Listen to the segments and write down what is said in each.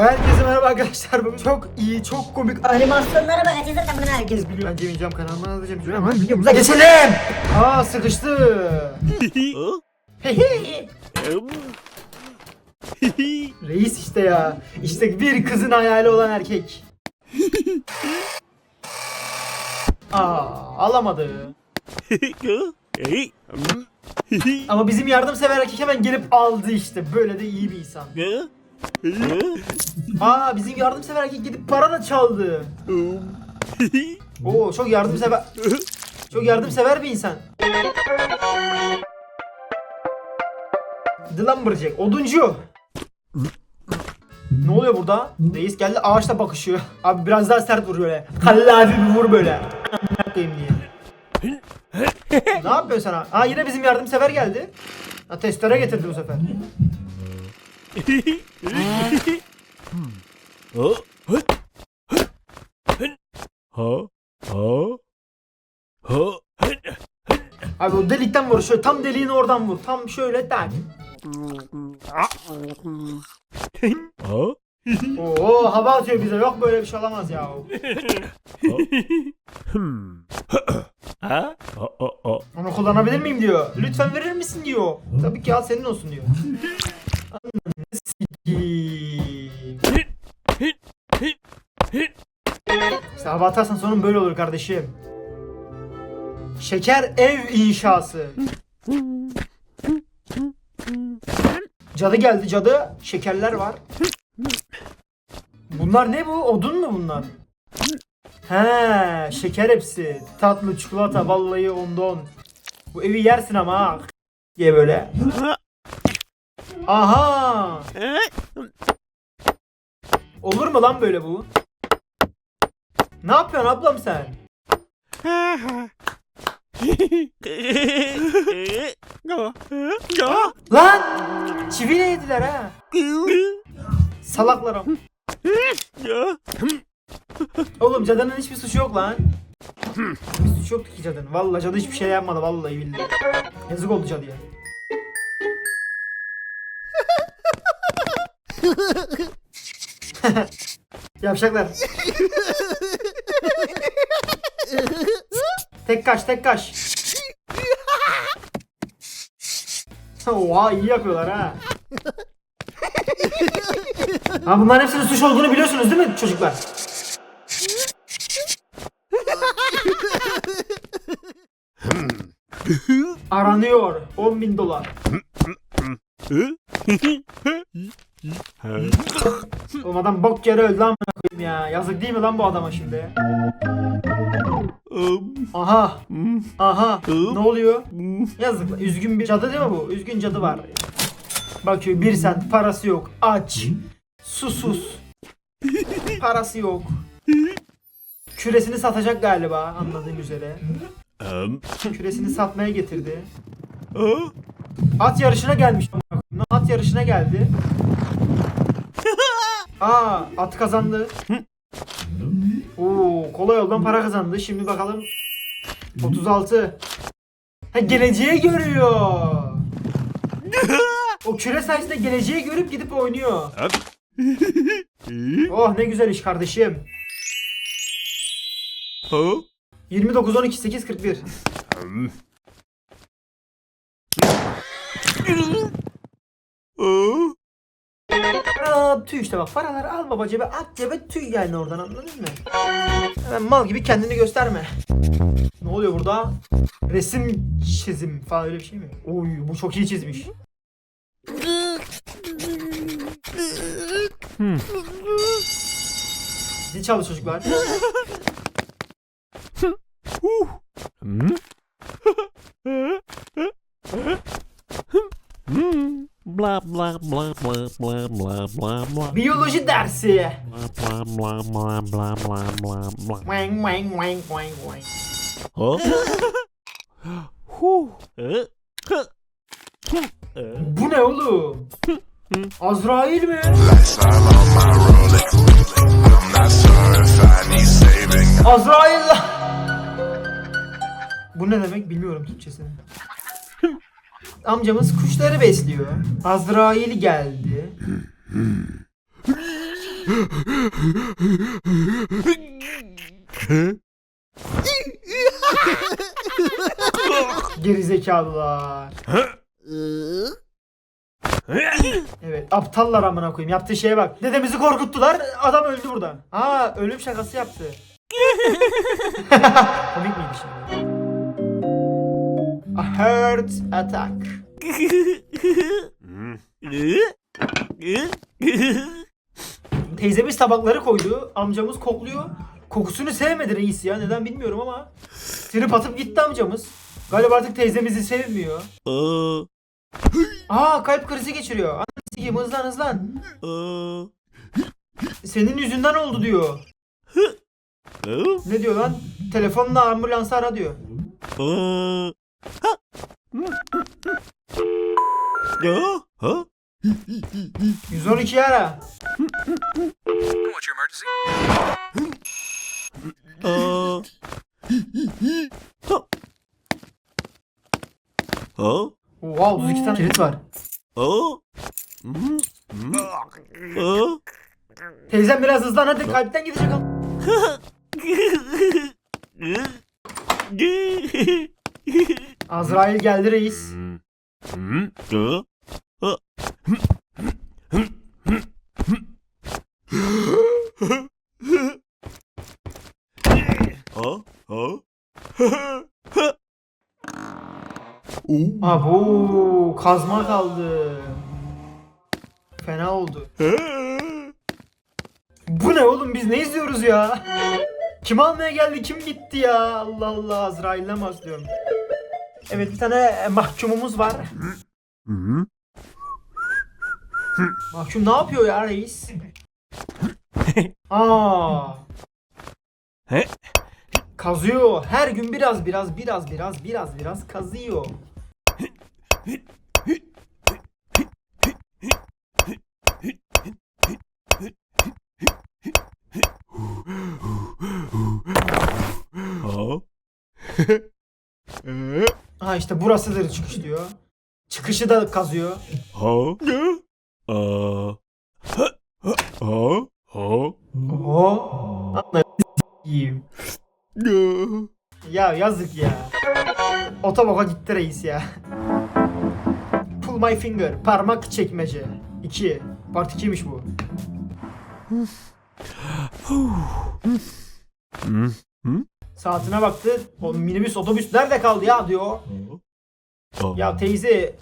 Herkese merhaba arkadaşlar. Bugün çok iyi, çok komik Animasyonlara bakacağız zaten bunu herkes biliyor. Ben Cem İlcam kanalına alacağım. Hemen videomuza geçelim. Aa sıkıştı. Reis işte ya. İşte bir kızın hayali olan erkek. Aa alamadı. Ama bizim yardımsever erkek hemen gelip aldı işte. Böyle de iyi bir insan. Aa bizim yardımsever erkek gidip para da çaldı. Oo çok yardımsever. Çok yardımsever bir insan. The Lumberjack, oduncu. Ne oluyor burada? Reis geldi ağaçla bakışıyor. Abi biraz daha sert vuruyor öyle. Halil abi bir vur böyle. Amına koyayım diye. ne yapıyorsun sana? Aa yine bizim yardımsever geldi. Ha, testere getirdi bu sefer. Abi o delikten vur şöyle tam deliğini oradan vur. Tam şöyle tak. Oo hava atıyor bize. Yok böyle bir şey olamaz ya. Onu kullanabilir miyim diyor. Lütfen verir misin diyor. Tabii ki al senin olsun diyor. Ananı sikeyim. İşte hava sonun böyle olur kardeşim. Şeker ev inşası. Cadı geldi cadı. Şekerler var. Bunlar ne bu? Odun mu bunlar? He, şeker hepsi. Tatlı çikolata vallahi ondan. Bu evi yersin ama. Diye böyle. Aha! Olur mu lan böyle bu? Ne yapıyorsun ablam sen? Lan! Çiviyle yediler ha. Salaklarım. Oğlum cadının hiçbir suçu yok lan. Hiçbir suçu yoktu ki cadının. Vallahi cadı hiçbir şey yapmadı vallahi billahi. Yazık oldu cadıya. Yapacaklar. tek kaç tek kaç. Oha iyi yapıyorlar ha. ha bunların hepsinin suç olduğunu biliyorsunuz değil mi çocuklar? Aranıyor 10 bin dolar. Oğlum adam bok yere öldü lan koyayım ya. Yazık değil mi lan bu adama şimdi? Aha. Aha. ne oluyor? Yazık. Üzgün bir cadı değil mi bu? Üzgün cadı var. Bakıyor bir sent parası yok. Aç. Susuz. Parası yok. Küresini satacak galiba anladığım üzere. Küresini satmaya getirdi. At yarışına gelmiş. At yarışına geldi. Aa, at kazandı. Oo, kolay yoldan para kazandı. Şimdi bakalım. 36. Ha, geleceği görüyor. o küre sayesinde geleceği görüp gidip oynuyor. Oh ne güzel iş kardeşim. 29 12 8 41. Aa, tüy işte bak paraları al baba cebe at cebe tüy yani oradan anladın mı? Hemen mal gibi kendini gösterme. Ne oluyor burada? Resim çizim falan öyle bir şey mi? Oy bu çok iyi çizmiş. Zil çaldı çocuklar. Blah blah blah blah blah blah blah blah Biyoloji dersi. blah blah blah blah blah blah blah. Wang wang wang wang wang. Huh? Huh. Bu ne oğlum? Azrail mi? Azrail. Bu ne demek bilmiyorum Türkçesini. Amcamız kuşları besliyor. Azrail geldi. Gerizekalılar. Evet aptallar amına koyayım. Yaptığı şeye bak. Dedemizi korkuttular. Adam öldü burada. Aa ölüm şakası yaptı. Komik miydi şimdi? A heart attack. Teyzemiz tabakları koydu. Amcamız kokluyor. Kokusunu sevmedi reis ya. Neden bilmiyorum ama. Trip atıp gitti amcamız. Galiba artık teyzemizi sevmiyor. Aa, kalp krizi geçiriyor. Anasını sikeyim hızlan hızlan. Senin yüzünden oldu diyor. Ne diyor lan? Telefonla ambulansı ara diyor. Ha. Ya, ha? 112 ara. What's your emergency? Aa. Ha. Ha? Oha 32 tane kilit var. Aa. Hı, hı. Aa. Teyzem biraz hızlan hadi kalpten gidecek. am- Azrail geldi reis. Abo kazma kaldı. Fena oldu. Bu ne oğlum biz ne izliyoruz ya? Kim almaya geldi kim gitti ya? Allah Allah Azrail'den bahsediyorum. Evet bir tane e, mahkumumuz var. Hı? Mahkum ne yapıyor ya reis? Aa. He? Kazıyor. Her gün biraz biraz biraz biraz biraz biraz kazıyor. Ha? İşte burasıdır çıkış diyor. Çıkışı da kazıyor. Ha? Aa. Ha? Ha? Ha? Oho. Anla yiyeyim. Ya yazık ya. Otoboka gitti reis ya. Pull my finger. Parmak çekmece. 2. Part 2'ymiş bu. Saatine baktı. O minibüs otobüs nerede kaldı ya diyor. Ya teyze.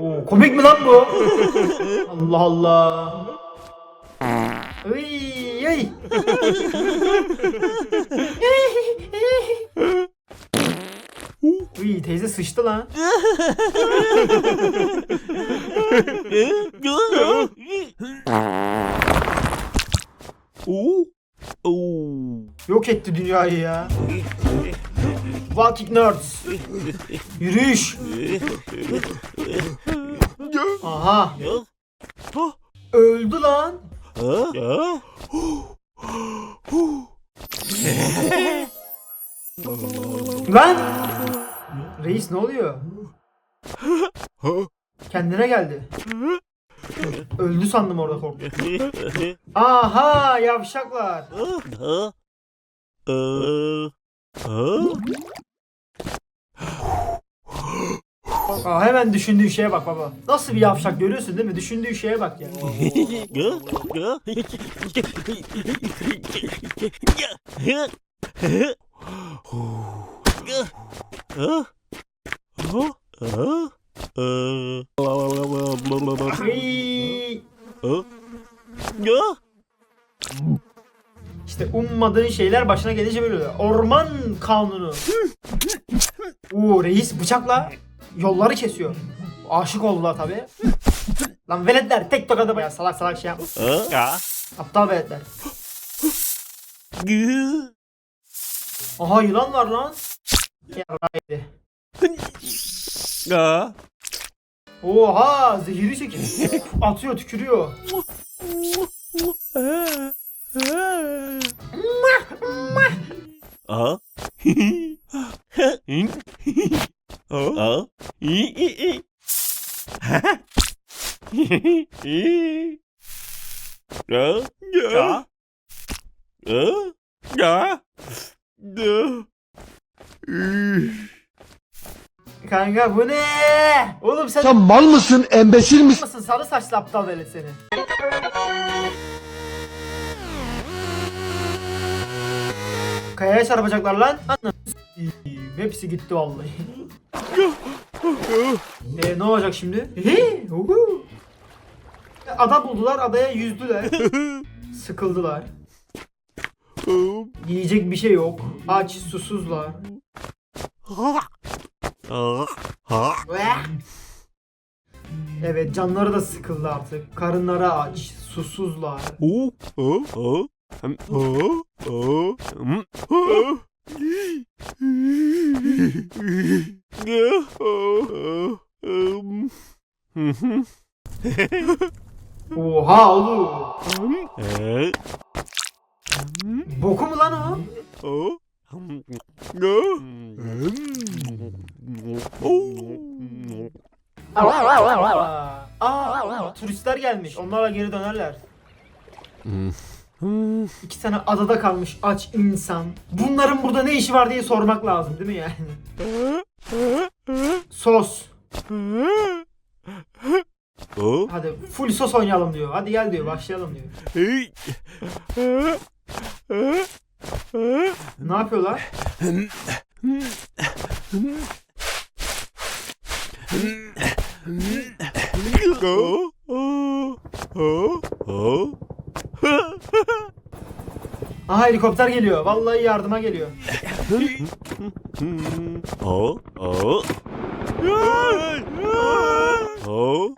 Oo, komik mi lan bu? Allah Allah. Uy, uy. Uy teyze sıçtı lan. Oo. Oo. Yok etti dünyayı ya. Walking Nerds. Yürüyüş. Aha. Ha? Öldü lan. Lan. Reis ne oluyor? Kendine geldi. Öldü sandım orada korktum. Aha yavşaklar. Ha? Aa. Hemen düşündüğü şeye bak baba. Nasıl bir yavşak görüyorsun değil mi? Düşündüğü şeye bak ya. Ay. İşte ummadığın şeyler başına gelince böyle oluyor. Orman kanunu. Oo reis bıçakla yolları kesiyor. Aşık oldular tabi. Lan veletler tek tokada ya salak salak şey yapma. Aptal veletler. Aha yılan var lan. Yarraydı. Oha zehiri çekiyor. Atıyor tükürüyor. Ya. Ya. Ya. Kanka bu ne? Oğlum sen, Sen mal mısın, embesil misin? mısın? Sarı saçlı aptal velet seni. Kayaya çarpacaklar lan. Anam. Hepsi gitti vallahi. e, ne olacak şimdi? Ada buldular, adaya yüzdüler. Sıkıldılar. Yiyecek bir şey yok. Aç, susuzlar. Evet, canları da sıkıldı artık. Karınları aç, susuzlar. Oh, oh, oh. Oha oğlum. Boku mu lan o? Aa, aa, turistler gelmiş. Onlarla geri dönerler. İki tane adada kalmış aç insan. Bunların burada ne işi var diye sormak lazım değil mi yani? Sos. Hadi full sos oynayalım diyor. Hadi gel diyor başlayalım diyor. Ne yapıyorlar? Aha helikopter geliyor. Vallahi yardıma geliyor. Oh. Oh. Oh.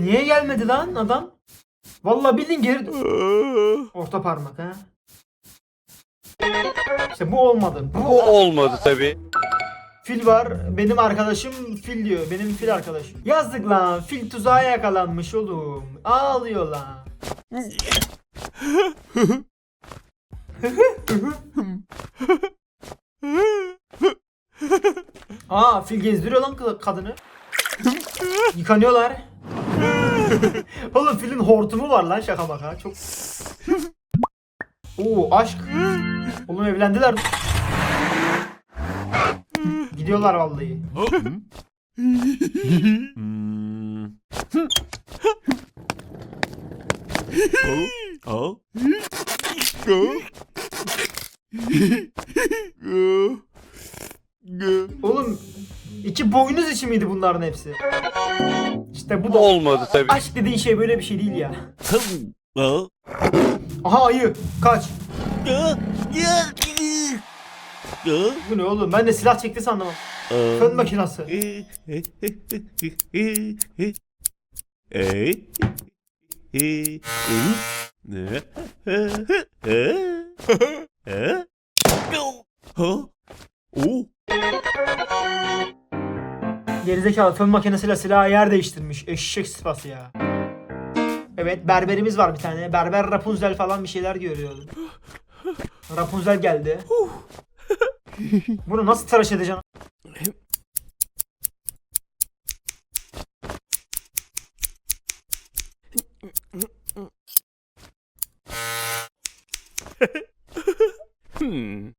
Niye gelmedi lan adam? Vallahi bildin geri... Orta parmak ha. İşte bu olmadı. Bu Bu olmadı tabi. Fil var. Benim arkadaşım fil diyor. Benim fil arkadaşım. Yazdık lan. Fil tuzağa yakalanmış oğlum. Ağlıyor lan. Aa fil gezdiriyor lan kadını. Yıkanıyorlar. Oğlum filin hortumu var lan şaka maka. Çok... Oo aşk. Oğlum evlendiler. Gidiyorlar vallahi. Hmm. Go. Oğlum iki boynuz içi miydi bunların hepsi? İşte bu da olmadı tabi. aşk dediğin şey böyle bir şey değil ya. Oh. Aha ayı kaç. Bu ne oğlum ben de silah çekti sandım. Fön makinası. Oh. Gerizekalı fön makinesiyle silahı yer değiştirmiş. Eşek sıfası ya. Evet berberimiz var bir tane. Berber Rapunzel falan bir şeyler görüyordu. Rapunzel geldi. Bunu nasıl tıraş edeceğim? Hmm.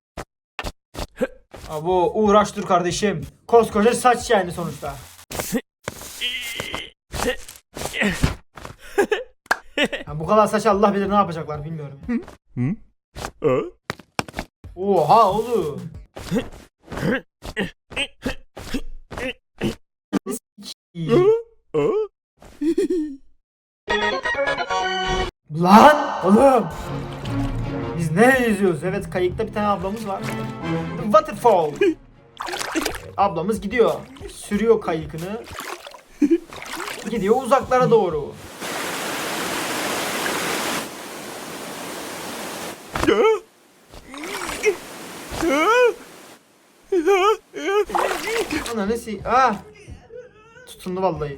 Abo uğraş dur kardeşim. Koskoca saç yani sonuçta. Ha, bu kadar saç Allah bilir ne yapacaklar bilmiyorum. Oh. Oha oğlum. Lan oğlum. Biz nereye yüzüyoruz? Evet kayıkta bir tane ablamız var. Waterfall. Ablamız gidiyor. Sürüyor kayıkını. Gidiyor uzaklara doğru. Ana nesi? Ah. Tutundu vallahi.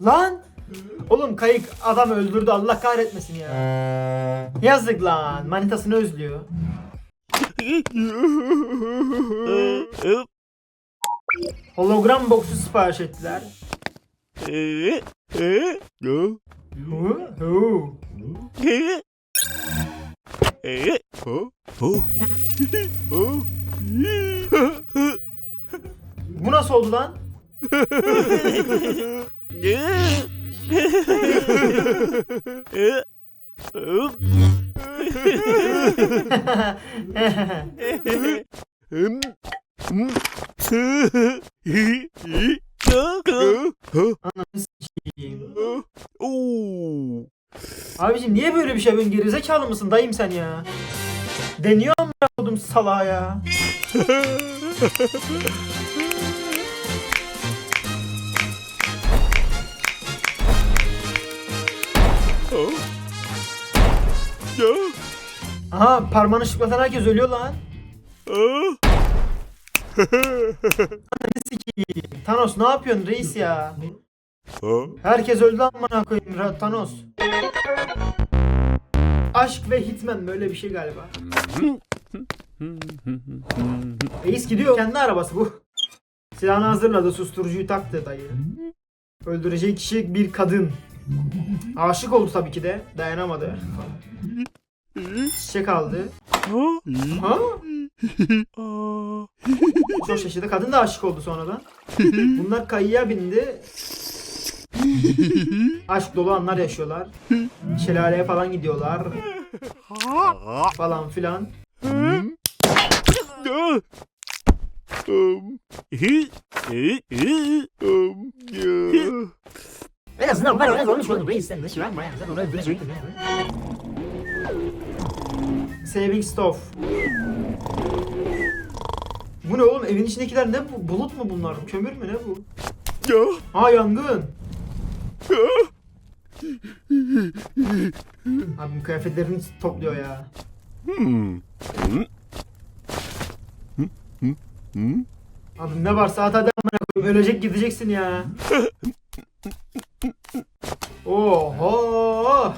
Lan! Oğlum kayık adam öldürdü Allah kahretmesin ya. Yazık lan manitasını özlüyor. Hologram boksu sipariş ettiler. Hu, hu. Bu nasıl oldu lan? Oo. Abicim niye böyle bir şey yapıyorsun? Gerizekalı mısın dayım sen ya? Deniyor mu oldum salağa ya? Ya. Aha parmağını şıklatan herkes ölüyor lan. Thanos ne yapıyorsun reis ya? Herkes öldü amına koyayım Thanos. Aşk ve Hitman böyle bir şey galiba. Reis gidiyor. Kendi arabası bu. Silahını hazırladı, susturucuyu taktı dayı. Öldüreceği kişi bir kadın. Aşık oldu tabii ki de. Dayanamadı. Çiçek aldı. Ha? Çok şaşırdı. Kadın da aşık oldu sonradan. Bunlar kayıya bindi. Aşk dolu anlar yaşıyorlar. Şelaleye falan gidiyorlar. Falan filan. En azından ben oldum. Reis sen. Sen oraya. Saving stuff. Bu ne oğlum? Evin içindekiler ne bu? Bulut mu bunlar? Kömür mü ne bu? Ha yangın. Abi kıyafetlerini topluyor ya. Abi ne varsa at hadi amına. Ölecek gideceksin ya. Oho.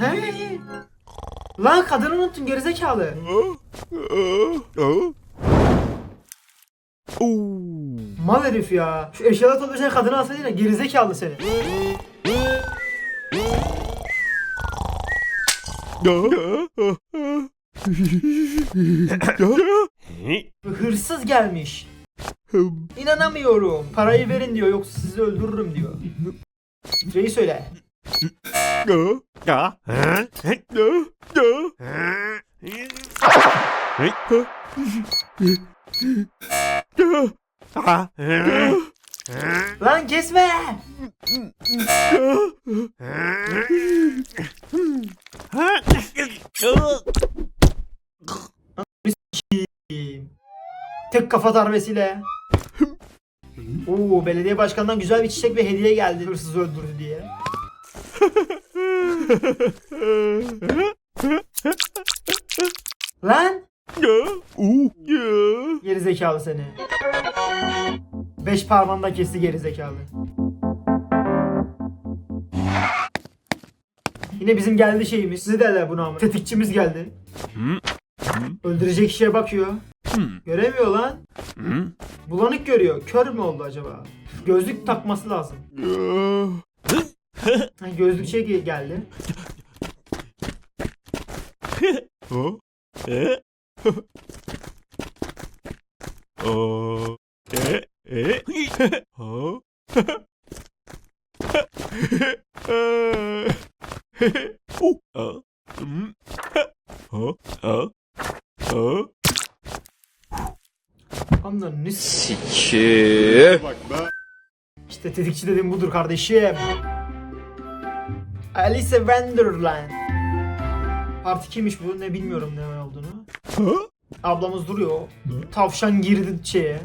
He. Lan kadını unuttun gerizekalı. Mal herif ya. Şu eşyalar toplayacak kadını alsaydın ya gerizekalı seni. Hırsız gelmiş. İnanamıyorum. Parayı verin diyor yoksa sizi öldürürüm diyor. Şeyi söyle. Lan kesme. Tek kafa darbesiyle. Oo belediye başkanından güzel bir çiçek ve hediye geldi hırsız öldürdü diye. Lan geri zekalı seni. Beş parmağında kesti geri zekalı. Yine bizim geldi şeyimiz. Ne derler buna ama? Tetikçimiz geldi. Öldürecek kişiye bakıyor. Göremiyor lan. Bulanık görüyor. Kör mü oldu acaba? Gözlük takması lazım. Ha, gözlük şey ge- geldi. Anladın Sikir. İşte tetikçi dediğim budur kardeşim. Alice Wonderland. Parti kimmiş bu ne bilmiyorum ne olduğunu. Ablamız duruyor. Tavşan girdi şeye.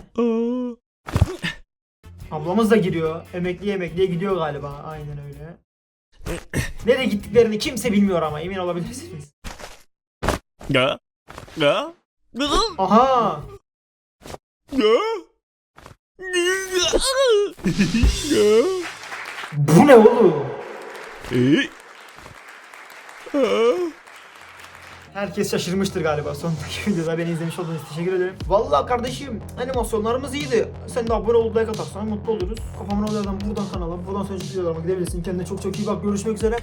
Ablamız da giriyor. Emekli emekliye gidiyor galiba. Aynen öyle. Nereye gittiklerini kimse bilmiyor ama emin olabilirsiniz. Ya. Ya. Aha! Bu ne oğlum? Herkes şaşırmıştır galiba sondaki videoda beni izlemiş olduğunuz için teşekkür ederim. Vallahi kardeşim animasyonlarımız iyiydi. Sen de abone olup like atarsan mutlu oluruz. Kafamın olaylardan buradan kanala, buradan sonraki videolarıma gidebilirsin. Kendine çok çok iyi bak. Görüşmek üzere.